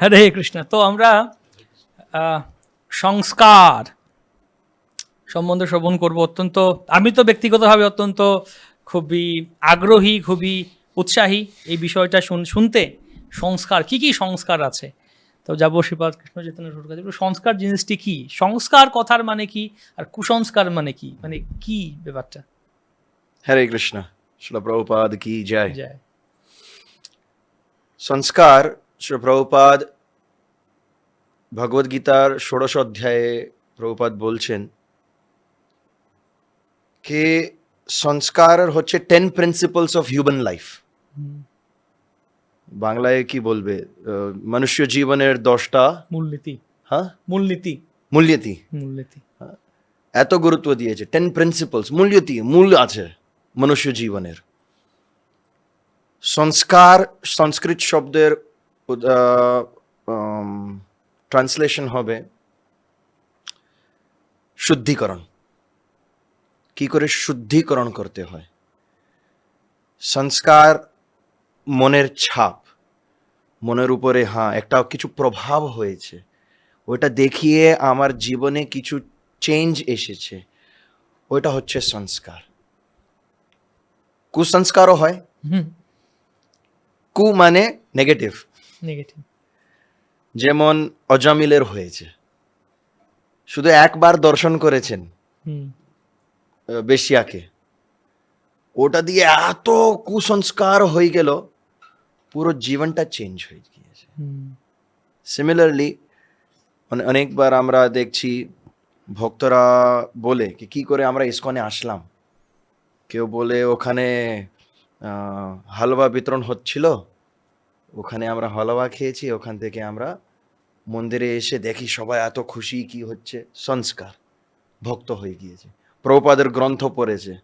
হরে কৃষ্ণ। তো আমরা সংস্কার সম্বন্ধে শ্রবণ করব অত্যন্ত আমি তো ব্যক্তিগতভাবে অত্যন্ত খুবই আগ্রহী খুবই উৎসাহী এই বিষয়টা শুন শুনতে। সংস্কার কি কি সংস্কার আছে? তো যাব শ্রীপাদ কৃষ্ণ কাছে। সংস্কার জিনিসটি কি? সংস্কার কথার মানে কি? আর কুসংস্কার মানে কি? মানে কি ব্যাপারটা? হরে কৃষ্ণ। শিল প্রভুপাদ কি জয়। যায় সংস্কার প্রভুপাদ ভগবদ গীতার ষোড়শ অধ্যায়ে প্রভুপাদ বলছেন কে সংস্কার হচ্ছে ten principles of human life বাংলায় কি বলবে? মনুষ্য জীবনের দশটা। মূলনীতি। হ্যাঁ? মূলনীতি। মূল্যতি মূলনীতি। এত গুরুত্ব দিয়েছে টেন প্রিন্সিপলস মূল্যতি মূল আছে মনুষ্য জীবনের। সংস্কার সংস্কৃত শব্দের ট্রান্সলেশন হবে শুদ্ধিকরণ। কি করে শুদ্ধিকরণ করতে হয়? সংস্কার মনের ছাপ। মনের উপরে হ্যাঁ একটা কিছু প্রভাব হয়েছে। ওটা দেখিয়ে আমার জীবনে কিছু চেঞ্জ এসেছে। ওইটা হচ্ছে সংস্কার। কুসংস্কারও হয়। কু মানে নেগেটিভ নেগেটিভ। যেমন অজামিলের হয়েছে। শুধু একবার দর্শন করেছেন বেশিয়াকে। ওটা দিয়ে এত কুসংস্কার হয়ে গেল পুরো জীবনটা চেঞ্জ হয়ে গিয়েছে। হুম। সিমিলারলি অনেকবার আমরা দেখছি ভক্তরা বলে কি কি করে আমরা ইস্কনে আসলাম? কেউ বলে ওখানে আহ, হালুয়া বিতরণ হচ্ছিল? ওখানে আমরা হলওয়া খেয়েছি, ওখান থেকে আমরা মন্দিরে এসে দেখি সবাই এত খুশি কি হচ্ছে। সংস্কার, ভক্ত হয়ে গিয়েছে। প্রভুপাদের গ্রন্থ পড়েছে।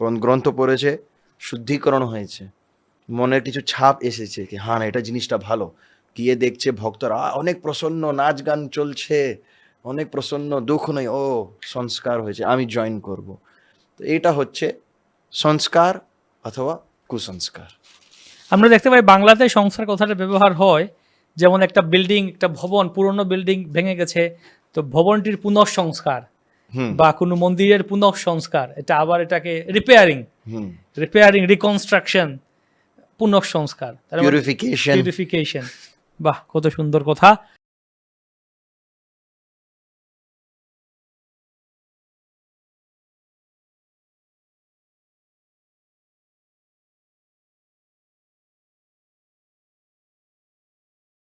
গ্রন্থ পড়েছে, শুদ্ধিকরণ হয়েছে। মনের কিছু ছাপ এসেছে কি হ্যাঁ এটা জিনিসটা ভালো। গিয়ে দেখছে ভক্তরা অনেক প্রসন্ন, নাচ গান চলছে। অনেক প্রসন্ন, দুঃখ নেই। ও, সংস্কার হয়েছে, আমি জয়েন করব। তো এটা হচ্ছে সংস্কার অথবা কুসংস্কার। আমরা দেখতে পাই বাংলাতে সংস্কার কথাটা ব্যবহার হয় যেমন একটা বিল্ডিং একটা ভবন পুরনো বিল্ডিং ভেঙে গেছে তো ভবনটির পুনঃসংস্কার বা কোনো মন্দিরের পুনঃসংস্কার এটা আবার এটাকে রিপেয়ারিং রিপেয়ারিং রিকনস্ট্রাকশন পুনঃসংস্কার। পিউরিফিকেশন পিউরিফিকেশন বাহ কত সুন্দর কথা।